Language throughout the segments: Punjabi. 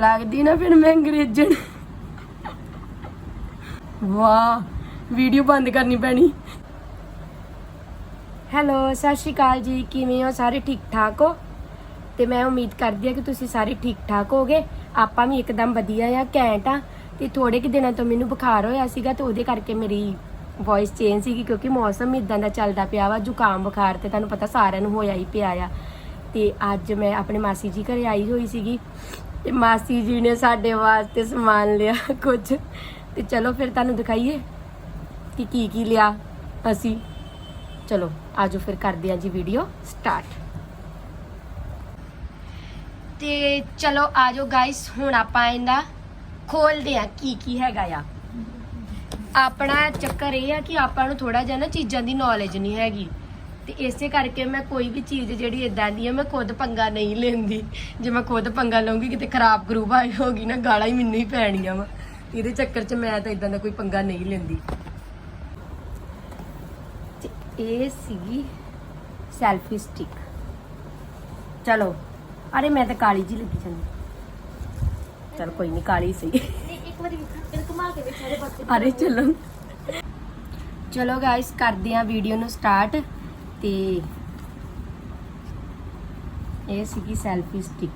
ਲੱਗਦੀ ਨਾ ਫਿਰ ਮੈਂ ਅੰਗਰੇਜ਼ਣ। ਵਾਹ, ਵੀਡੀਓ ਬੰਦ ਕਰਨੀ ਪੈਣੀ। ਹੈਲੋ, ਸਤਿ ਸ਼੍ਰੀ ਅਕਾਲ ਜੀ, ਕਿਵੇਂ ਹੋ? ਸਾਰੇ ਠੀਕ ਠਾਕ ਹੋ? ਤੇ ਮੈਂ ਉਮੀਦ ਕਰਦੀ ਹਾਂ ਕਿ ਤੁਸੀਂ ਸਾਰੇ ਠੀਕ ਠਾਕ ਹੋਗੇ ਆਪਾਂ ਵੀ ਇੱਕਦਮ ਵਧੀਆ ਆ, ਘੈਂਟ ਆ। ਤੇ ਥੋੜੇ ਕਿ ਦਿਨਾਂ ਤੋਂ ਮੈਨੂੰ ਬੁਖਾਰ ਹੋਇਆ ਸੀਗਾ ਤੇ ਉਹਦੇ ਕਰਕੇ ਮੇਰੀ ਵੌਇਸ ਚੇਂਜ ਸੀਗੀ ਕਿਉਂਕਿ ਮੌਸਮ ਇਦਾਂ ਦਾ ਚੱਲਦਾ ਪਿਆ ਵਾ, ਜ਼ੁਕਾਮ ਬੁਖਾਰ ਤੇ ਤੁਹਾਨੂੰ ਪਤਾ ਸਾਰਿਆਂ ਨੂੰ ਹੋਇਆ ਹੀ ਪਿਆ ਆ। ਤੇ ਅੱਜ ਮੈਂ ਆਪਣੇ ਮਾਸੀ ਜੀ ਘਰੇ ਆਈ ਹੋਈ ਸੀਗੀ ਤੇ ਮਾਸੀ ਜੀ ਨੇ ਸਾਡੇ ਵਾਸਤੇ ਸਮਾਨ ਲਿਆ ਕੁਝ। ਤੇ ਚਲੋ ਫਿਰ ਤੁਹਾਨੂੰ ਦਿਖਾਈਏ ਕਿ ਕੀ ਕੀ ਲਿਆ ਅਸੀਂ। ਚਲੋ, ਆਜੋ ਫਿਰ ਕਰਦੇ ਹਾਂ ਜੀ ਵੀਡੀਓ ਸਟਾਰਟ ਤੇ ਚਲੋ ਆਜੋ ਗਾਇਸ ਹੁਣ ਆਪਾਂ ਇਹਦਾ ਖੋਲਦੇ ਆ ਕੀ ਕੀ ਹੈਗਾ ਆ। ਆਪਣਾ ਚੱਕਰ ਇਹ ਆ ਕਿ ਆਪਾਂ ਨੂੰ ਥੋੜਾ ਜਿਹਾ ਨਾ ਚੀਜ਼ਾਂ ਦੀ ਨੌਲੇਜ ਨਹੀਂ ਹੈਗੀ। ਤੇ ਇਸੇ ਕਰਕੇ ਮੈਂ ਕੋਈ ਵੀ ਚੀਜ਼ ਜਿਹੜੀ ਇਦਾਂ ਦੀ ਆ, ਮੈਂ ਖੁਦ ਪੰਗਾ ਨਹੀਂ ਲੈਂਦੀ। ਜੇ ਮੈਂ ਖੁਦ ਪੰਗਾ ਲਵਾਂਗੀ ਕਿਤੇ ਖਰਾਬ ਗਰੂਪ ਆਈ ਹੋਗੀ ਨਾ, ਗਾਲਾਂ ਹੀ ਮੈਨੂੰ ਹੀ ਪੈਣੀਆਂ ਵਾ। ਇਹਦੇ ਚੱਕਰ 'ਚ ਮੈਂ ਤਾਂ ਇਦਾਂ ਦਾ ਕੋਈ ਪੰਗਾ ਨਹੀਂ ਲੈਂਦੀ। ਤੇ ਇਹ ਸੀਗੀ ਸੈਲਫੀ ਸਟਿਕ। ਚਲੋ, ਅਰੇ ਮੈਂ ਤਾਂ ਕਾਲੀ ਜੀ ਲੱਗੀ ਜਾਂਦੀ। ਚਲ, ਕੋਈ ਨਹੀਂ ਕਾਲੀ ਸੀ। ਇੱਕ ਵਾਰੀ ਫਿਰ ਘੁਮਾ ਕੇ ਵੇਖ ਅਰੇ, ਚਲੋ। ਚਲੋ ਗਾਇਸ ਕਰਦੇ ਆ ਵੀਡੀਓ ਨੂੰ ਸਟਾਰਟ ਤੇ ਇਹ ਸੀਗੀ ਸੈਲਫੀ ਸਟਿਕ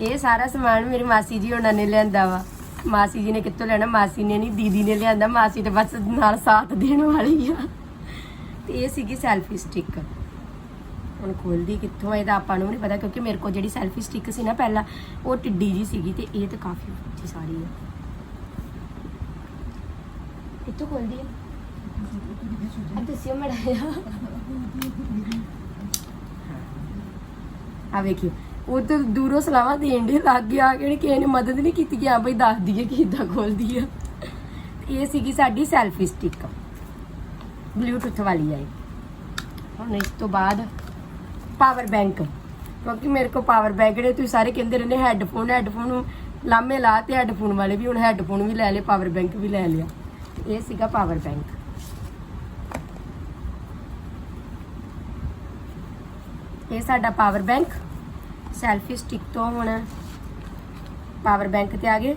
ਇਹ ਸਾਰਾ ਸਮਾਨ ਮੇਰੀ ਮਾਸੀ ਜੀ ਉਹਨਾਂ ਨੇ ਲਿਆਂਦਾ ਵਾ। ਮਾਸੀ ਜੀ ਨੇ ਕਿੱਥੋਂ ਲੈਣਾ? ਮਾਸੀ ਨੇ ਨਹੀਂ, ਦੀਦੀ ਨੇ ਲਿਆਂਦਾ। ਮਾਸੀ ਤੇ ਬਸ ਨਾਲ ਸਾਥ ਦੇਣ ਵਾਲੀ ਆ। ਤੇ ਇਹ ਸੀਗੀ ਸੈਲਫੀ ਸਟਿਕ ਹੁਣ ਖੋਲਦੀ ਕਿੱਥੋਂ ਆ ਇਹਦਾ ਆਪਾਂ ਨੂੰ ਨਹੀਂ ਪਤਾ, ਕਿਉਂਕਿ ਮੇਰੇ ਕੋਲ ਜਿਹੜੀ ਸੈਲਫੀ ਸਟਿਕ ਸੀ ਨਾ ਪਹਿਲਾਂ, ਉਹ ਟਿੱਡੀ ਜੀ ਸੀਗੀ ਤੇ ਇਹ ਤਾਂ ਕਾਫੀ ਉੱਚੀ ਸਾਰੀ ਆ। ਇੱਥੋਂ ਖੋਲਦੀ ਆ? ਆ ਦੱਸਿਓ ਮੜਾਇਆ ਆ ਵੇਖਿਓ। ਉਹ ਤਾਂ ਦੂਰੋਂ ਸਲਾਵਾ ਦੇਣ ਦੇ ਲੱਗ ਗਿਆ ਕਿ ਕਿਸੇ ਨੇ ਮਦਦ ਨਹੀਂ ਕੀਤੀ ਕਿ ਆ ਬਈ ਦੱਸ ਦਈਏ ਕਿ ਇਦਾਂ ਖੋਲਦੀ ਆ। ਇਹ ਸੀਗੀ ਸਾਡੀ ਸੈਲਫੀ ਸਟਿਕ ਬਲੂਟੁੱਥ ਵਾਲੀ ਆਈ ਹੁਣ ਇਸ ਤੋਂ ਬਾਅਦ ਪਾਵਰ ਬੈਂਕ ਕਿਉਂਕਿ ਮੇਰੇ ਕੋਲ ਪਾਵਰ ਬੈਂਕ ਜਿਹੜੇ ਤੁਸੀਂ ਸਾਰੇ ਕਹਿੰਦੇ ਰਹਿੰਦੇ ਹੈੱਡਫੋਨ ਹੈੱਡਫੋਨ ਲਾਮੇ ਲਾ ਤੇ ਹੈੱਡਫੋਨ ਵਾਲੇ ਵੀ ਹੁਣ ਹੈੱਡਫੋਨ ਵੀ ਲੈ ਲਏ ਪਾਵਰ ਬੈਂਕ ਵੀ ਲੈ ਲਿਆ। ਇਹ ਸੀਗਾ ਪਾਵਰ ਬੈਂਕ ਇਹ ਸਾਡਾ ਪਾਵਰ ਬੈਂਕ ਸੈਲਫੀ ਸਟਿਕ ਤੋਂ ਹੁਣ ਪਾਵਰ ਬੈਂਕ ਤੇ ਆ ਗਏ।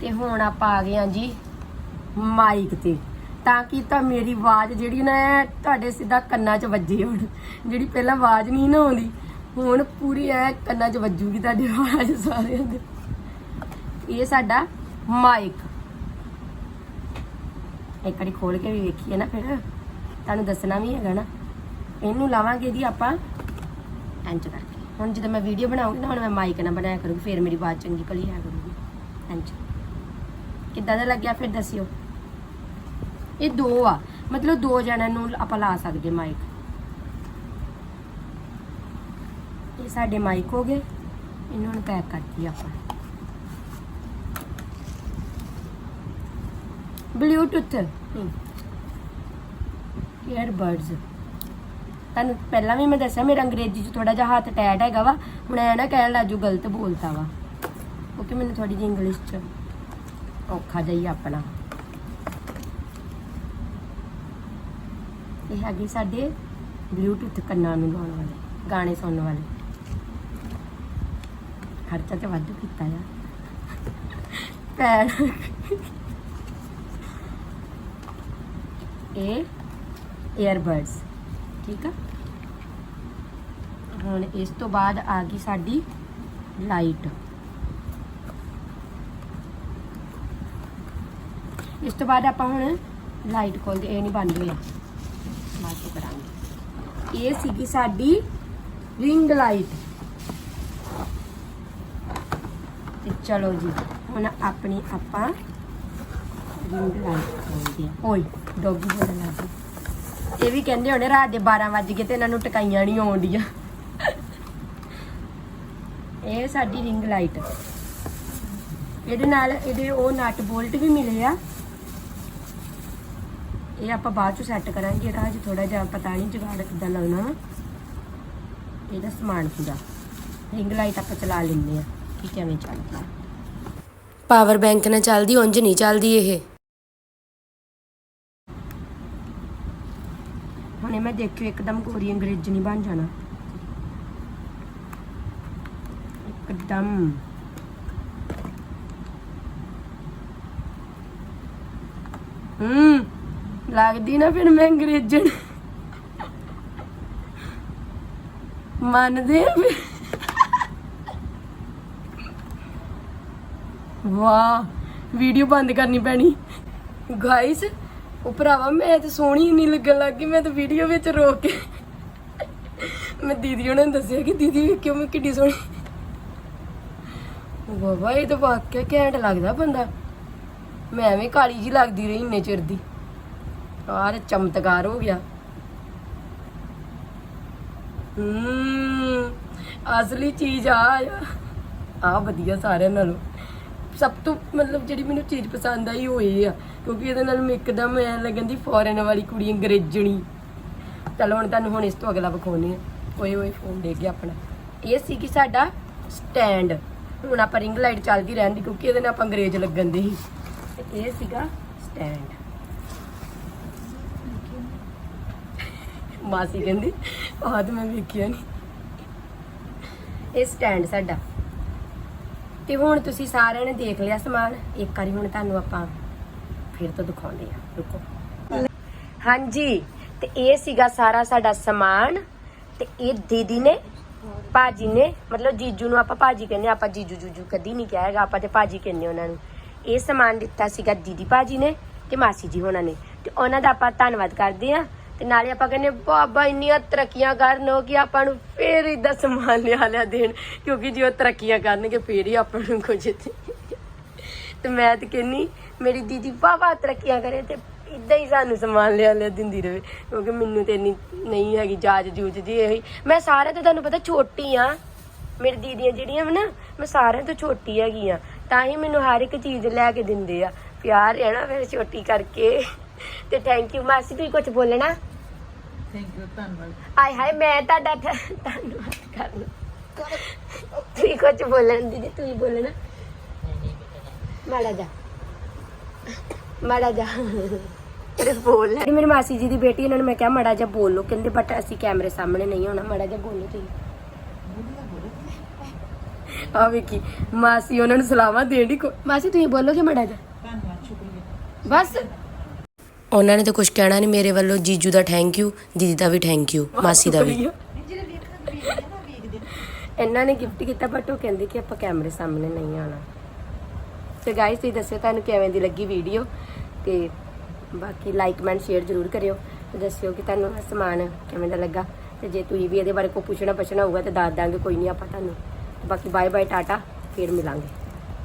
ਤੇ ਹੁਣ ਆਪਾਂ ਆ ਗਏ ਹਾਂ ਜੀ ਮਾਈਕ ਤੇ। ਤਾਂ ਕਿ ਤਾਂ ਮੇਰੀ ਆਵਾਜ਼ ਜਿਹੜੀ ਨਾ ਤੁਹਾਡੇ ਸਿੱਧਾ ਕੰਨਾਂ 'ਚ ਵੱਜੇ ਹੁਣ। ਜਿਹੜੀ ਪਹਿਲਾਂ ਆਵਾਜ਼ ਨਹੀਂ ਨਾ ਆਉਂਦੀ, ਹੁਣ ਪੂਰੀ ਐ ਕੰਨਾਂ 'ਚ ਵੱਜੂਗੀ ਤੁਹਾਡੀ ਆਵਾਜ਼ ਸਾਰਿਆਂ ਦੇ। ਇਹ ਸਾਡਾ ਮਾਈਕ ਇੱਕ ਵਾਰੀ ਖੋਲ ਕੇ ਵੀ ਵੇਖੀਏ ਨਾ ਫਿਰ। ਤੁਹਾਨੂੰ ਦੱਸਣਾ ਵੀ ਹੈਗਾ ਨਾ। ਇਹਨੂੰ ਲਾਵਾਂਗੇ ਜੀ ਆਪਾਂ ਇੰਚ ਕਰਕੇ। ਹੁਣ ਜਦੋਂ ਮੈਂ ਵੀਡੀਓ ਬਣਾਉਂਗੀ ਨਾ, ਹੁਣ ਮੈਂ ਮਾਈਕ ਨਾਲ ਬਣਾਇਆ ਕਰੂੰਗੀ, ਫਿਰ ਮੇਰੀ ਆਵਾਜ਼ ਚੰਗੀ ਕਲੀਅਰ ਕਰੂਗੀ। ਇੰਚ ਕਿੱਦਾਂ ਦਾ ਲੱਗਿਆ ਫਿਰ ਦੱਸਿਓ। ਇਹ ਦੋ ਆ। ਮਤਲਬ ਦੋ ਜਣਿਆਂ ਨੂੰ ਆਪਾਂ ਲਾ ਸਕਦੇ ਮਾਈਕ ਇਹ ਸਾਡੇ ਮਾਈਕ ਹੋ ਗਏ। ਇਹਨਾਂ ਨੂੰ ਪੈਕ ਕਰਤੀ ਆਪਾਂ। ਬਲੂਟੁੱਥ ਈਅਰਬਡਸ ਤੁਹਾਨੂੰ ਪਹਿਲਾਂ ਵੀ ਮੈਂ ਦੱਸਿਆ, ਮੇਰਾ ਅੰਗਰੇਜ਼ੀ 'ਚ ਥੋੜਾ ਜਿਹਾ ਹੱਥ ਟੈਟ ਹੈਗਾ ਵਾ। ਹੁਣ ਐ ਨਾ ਕਹਿਣ ਲੱਜੂ ਗਲਤ ਬੋਲਤਾ ਵਾ। ਕਿਉਂਕਿ ਮੈਨੂੰ ਥੋੜੀ ਜਿਹੀ ਇੰਗਲਿਸ਼ 'ਚ ਔਖਾ ਜਾਈ ਆਪਣਾ। ਇਹ ਹੈਗੇ ਸਾਡੇ ਬਲੂਟੁੱਥ ਕੰਨਾਂ ਨੂੰ ਲਾਉਣ ਵਾਲੇ, ਗਾਣੇ ਸੁਣਨ ਵਾਲੇ। ਖਰਚਾ ਤੇ ਵਾਧੂ ਕੀਤਾ ਆ ਪੈਰ ਇਹ ਏਅਰਬਡਸ ਠੀਕ ਆ? ਹੁਣ ਇਸ ਤੋਂ ਬਾਅਦ ਆ ਗਈ ਸਾਡੀ ਲਾਈਟ। ਇਸ ਤੋਂ ਬਾਅਦ ਆਪਾਂ ਹੁਣ ਲਾਈਟ ਖੋਲਦੇ ਇਹ ਨਹੀਂ ਬੰਦ ਹੋਇਆ ਬਾਅਦ ਚ ਕਰਾਂਗੇ। ਇਹ ਸੀਗੀ ਸਾਡੀ ਰਿੰਗ ਲਾਈਟ। ਤੇ ਚਲੋ ਜੀ, ਹੁਣ ਆਪਣੀ ਆਪਾਂ ਰਿੰਗ ਲਾਈਟ ਖੋਲਦੇ ਆ ਓਏ, ਡੋਗੀ ਬੋਲਣ ਲੱਗ ਇਹ ਵੀ ਕਹਿੰਦੇ ਹੋਣੇ ਰਾਤ ਦੇ 12 ਵੱਜ ਗਏ ਤੇ ਇਹਨਾਂ ਨੂੰ ਟਕਾਈਆਂ ਨਹੀਂ ਆਉਂਦੀਆਂ। ਇਹ ਸਾਡੀ ਰਿੰਗ ਲਾਈਟ ਇਹਦੇ ਨਾਲ ਇਹਦੇ ਉਹ ਨਟ ਬੋਲਟ ਵੀ ਮਿਲੇ ਆ। ਇਹ ਆਪਾਂ ਬਾਅਦ ਚ ਸੈੱਟ ਕਰਾਂਗੇ, ਇਹਦਾ ਹਜੇ ਥੋੜਾ ਜਿਹਾ ਪਤਾ ਨਹੀਂ ਜੁਗਾੜ ਕਿੱਦਾਂ ਲਾਉਣਾ ਇਹਦਾ ਸਮਾਨ ਪੂਰਾ ਰਿੰਗ ਲਾਈਟ ਆਪਾਂ ਚਲਾ ਲੈਂਦੇ ਆ ਕਿ ਕਿਵੇਂ ਚੱਲਦਾ। ਪਾਵਰ ਬੈਂਕ ਨਾਲ ਚੱਲਦੀ, ਉਂਝ ਨਹੀਂ ਚੱਲਦੀ ਇਹ। ਹੁਣੇ ਮੈਂ ਦੇਖਿਓ, ਇੱਕਦਮ ਗੋਰੀ ਅੰਗਰੇਜ਼ੀ ਨਹੀਂ ਬਣ ਜਾਣਾ। ਇੱਕਦਮ। ਹੂੰ, ਲੱਗਦੀ ਨਾ ਫਿਰ ਮੈਂ ਅੰਗਰੇਜ਼ਣ ਮੰਨਦੇ ਆ ਫਿਰ? ਵਾਹ, ਵੀਡੀਓ ਬੰਦ ਕਰਨੀ ਪੈਣੀ। ਗਾਇਸ ਉਹ ਭਰਾਵਾ, ਮੈਂ ਤੇ ਸੋਹਣੀ ਨਹੀਂ ਲੱਗਣ ਲੱਗੀ ਮੈਂ ਤਾਂ ਵੀਡੀਓ ਵਿੱਚ ਰੋ ਕੇ। ਮੈਂ ਦੀਦੀ ਉਹਨਾਂ ਨੂੰ ਦੱਸਿਆ ਕਿ ਦੀਦੀ ਵੇਖਿਓ ਮੈਂ ਕਿੱਡੀ ਸੋਹਣੀ। ਬਾਬਾ, ਇਹ ਤਾਂ ਵਾਕਿਆ ਘੈਂਟ ਲੱਗਦਾ ਬੰਦਾ। ਮੈਂ ਵੀ ਕਾਲੀ ਜੀ ਲੱਗਦੀ ਰਹੀ ਇੰਨੇ ਚਿਰ ਦੀ। ਆਹ ਚਮਤਕਾਰ ਹੋ ਗਿਆ। ਹੂੰ, ਅਸਲੀ ਚੀਜ਼ ਆ ਆ ਵਧੀਆ ਸਾਰਿਆਂ ਨਾਲੋਂ। ਸਭ ਤੋਂ ਮਤਲਬ ਜਿਹੜੀ ਮੈਨੂੰ ਚੀਜ਼ ਪਸੰਦ ਆਈ ਉਹ ਇਹ ਆ, ਕਿਉਂਕਿ ਇਹਦੇ ਨਾਲ ਮੈਂ ਇੱਕਦਮ ਐ ਲੱਗਣ ਦੀ ਫੋਰਨ ਵਾਲੀ ਕੁੜੀ ਅੰਗਰੇਜ਼ਣੀ। ਚਲੋ ਹੁਣ ਤੁਹਾਨੂੰ ਹੁਣ ਇਸ ਤੋਂ ਅਗਲਾ ਵਿਖਾਉਣੀ ਆ ਓਏ ਓਏ ਫੋਨ ਦੇ ਗਿਆ ਆਪਣਾ। ਇਹ ਸੀ ਕਿ ਸਾਡਾ ਸਟੈਂਡ ਹੁਣ ਆਪਾਂ ਰਿੰਗ ਲਾਈਟ ਚੱਲਦੀ ਰਹਿੰਦੀ ਕਿਉਂਕਿ ਇਹਦੇ ਨਾਲ ਆਪਾਂ ਅੰਗਰੇਜ਼ ਲੱਗਣ ਦੇ ਸੀ ਤੇ ਇਹ ਸੀਗਾ ਸਟੈਂਡ ਮਾਸੀ ਕਹਿੰਦੀ ਆਹ ਤੇ ਮੈਂ ਵੇਖਿਆ ਨਹੀਂ ਇਹ ਸਟੈਂਡ ਸਾਡਾ। ਤੇ ਹੁਣ ਤੁਸੀਂ ਸਾਰਿਆਂ ਨੇ ਦੇਖ ਲਿਆ ਸਮਾਨ। ਇੱਕ ਵਾਰੀ ਹੁਣ ਤੁਹਾਨੂੰ ਆਪਾਂ ਫਿਰ ਤੋਂ ਦਿਖਾਉਂਦੇ ਆ ਰੁਕੋ। ਹਾਂਜੀ ਤੇ ਇਹ ਸੀਗਾ ਸਾਰਾ ਸਾਡਾ ਸਮਾਨ। ਤੇ ਇਹ ਦੀਦੀ ਨੇ ਭਾਜੀ ਨੇ ਮਤਲਬ ਜੀਜੂ ਨੂੰ ਆਪਾਂ ਭਾਜੀ ਕਹਿੰਦੇ ਹਾਂ, ਆਪਾਂ ਜੀਜੂ ਜੂਜੂ ਕਦੀ ਨਹੀਂ ਕਹੇਗਾ ਆਪਾਂ ਤੇ ਭਾਜੀ ਕਹਿੰਦੇ ਉਹਨਾਂ ਨੂੰ। ਇਹ ਸਮਾਨ ਦਿੱਤਾ ਸੀਗਾ ਦੀਦੀ ਭਾਜੀ ਨੇ ਤੇ ਮਾਸੀ ਜੀ ਹੋਣਾ ਨੇ। ਤੇ ਉਹਨਾਂ ਦਾ ਆਪਾਂ ਧੰਨਵਾਦ ਕਰਦੇ ਆ ਤੇ ਨਾਲੇ ਆਪਾਂ ਕਹਿੰਦੇ ਬਾਬਾ ਇੰਨੀਆਂ ਤਰੱਕੀਆਂ ਕਰਨ ਕਿ ਆਪਾਂ ਨੂੰ ਫੇਰ ਇਦਾਂ ਸਮਾਨ ਲਿਆ ਲਿਆ ਦੇਣ, ਕਿਉਂਕਿ ਜੇ ਉਹ ਤਰੱਕੀਆਂ ਕਰਨਗੇ, ਫੇਰ ਹੀ ਆਪਾਂ ਨੂੰ ਕੁਝ ਤੇ ਮੈਂ ਤੇ ਕਹਿੰਨੀ ਮੇਰੀ ਦੀਦੀ ਵਾਵਾ ਤਰੱਕੀਆਂ ਕਰੇ ਤੇ ਇਦਾਂ ਹੀ ਸਾਨੂੰ ਸਮਾਨ ਲਿਆ ਲਿਆ ਦਿੰਦੀ ਰਵੇ, ਕਿਉਂਕਿ ਮੈਨੂੰ ਤੇ ਇੰਨੀ ਨਹੀਂ ਹੈਗੀ ਜਾਜ ਜੂਜ ਦੀ ਇਹੀ। ਮੈਂ ਸਾਰੇ ਤੋਂ ਤੁਹਾਨੂੰ ਪਤਾ ਛੋਟੀ ਆ। ਮੇਰੀ ਦੀਦੀਆਂ ਜਿਹੜੀਆਂ ਵਾ ਨਾ, ਮੈਂ ਸਾਰਿਆਂ ਤੋਂ ਛੋਟੀ ਹੈਗੀ ਆ। ਤਾਂ ਹੀ ਮੈਨੂੰ ਹਰ ਇੱਕ ਚੀਜ਼ ਲੈ ਕੇ ਦਿੰਦੇ ਆ। ਪਿਆਰ ਹੈ ਨਾ ਫਿਰ ਛੋਟੀ ਕਰਕੇ। ਤੇ ਥੈਂਕ ਯੂ ਮਾਸੀ, ਤੁਸੀਂ ਕੁਝ ਬੋਲਣਾ? ਥੈਂਕ ਯੂ ਧੰਨਵਾਦ। ਆਏ ਹਾਏ ਮੈਂ ਤੁਹਾਡਾ ਧੰ- ਧੰਨਵਾਦ ਕਰਨਾ। ਤੁਸੀਂ ਕੁਝ ਬੋਲਣ ਦੀਦੀ ਤੁਸੀਂ ਬੋਲਣਾ। ਮਾੜਾ ਜਾ। ਮਾੜਾ ਜਾ। ਤੇ ਬੋਲ ਲੈ। ਮੇਰੀ ਮਾਸੀ ਜੀ ਦੀ ਬੇਟੀ ਇਹਨਾਂ ਨੂੰ ਮੈਂ ਕਿਹਾ ਮਾੜਾ ਜਾ ਬੋਲੋ ਕਹਿੰਦੇ ਬਟ ਅਸੀਂ ਕੈਮਰੇ ਸਾਹਮਣੇ ਨਹੀਂ ਹੋਣਾ ਮਾੜਾ ਜਾ ਬੋਲੋ ਤੁਸੀਂ। ਆ ਵੇਖੀ ਮਾਸੀ ਉਹਨਾਂ ਨੂੰ ਸਲਾਮਾਂ ਦੇਣ ਦੀ ਮਾਸੀ ਤੁਸੀਂ ਬੋਲੋਗੇ ਮਾੜਾ ਜਾ ਧੰਨਵਾਦ ਸ਼ੁਕਰੀਆ। ਬਸ। ਉਹਨਾਂ ਨੇ ਤਾਂ ਕੁਝ ਕਹਿਣਾ ਨਹੀਂ, ਮੇਰੇ ਵੱਲੋਂ ਜੀਜੂ ਦਾ ਥੈਂਕ ਯੂ ਦੀਦੀ ਦਾ ਵੀ ਥੈਂਕ ਯੂ ਮਾਸੀ ਦਾ ਵੀ। ਇਹਨਾਂ ਨੇ ਗਿਫਟ ਕੀਤਾ ਬਟ ਉਹ ਕਹਿੰਦੇ ਕਿ ਆਪਾਂ ਕੈਮਰੇ ਸਾਹਮਣੇ ਨਹੀਂ ਆਉਣਾ। ਤੇ ਗਾਇਸ ਤੁਸੀਂ ਦੱਸਿਓ ਤੁਹਾਨੂੰ ਕਿਵੇਂ ਦੀ ਲੱਗੀ ਵੀਡੀਓ ਤੇ ਬਾਕੀ ਲਾਈਕ ਕਮੈਂਟ ਸ਼ੇਅਰ ਜ਼ਰੂਰ ਕਰਿਓ। ਤੇ ਦੱਸਿਓ ਕਿ ਤੁਹਾਨੂੰ ਇਹ ਸਮਾਨ ਕਿਵੇਂ ਦਾ ਲੱਗਾ। ਤੇ ਜੇ ਤੁਸੀਂ ਵੀ ਇਹਦੇ ਬਾਰੇ ਕੋਈ ਪੁੱਛਣਾ ਪੁੱਛਣਾ ਹੋਊਗਾ, ਤੇ ਦੱਸ ਦਾਂਗੇ, ਕੋਈ ਨਹੀਂ, ਆਪਾਂ ਤੁਹਾਨੂੰ। ਬਾਕੀ ਬਾਏ ਬਾਏ ਟਾਟਾ, ਫੇਰ ਮਿਲਾਂਗੇ।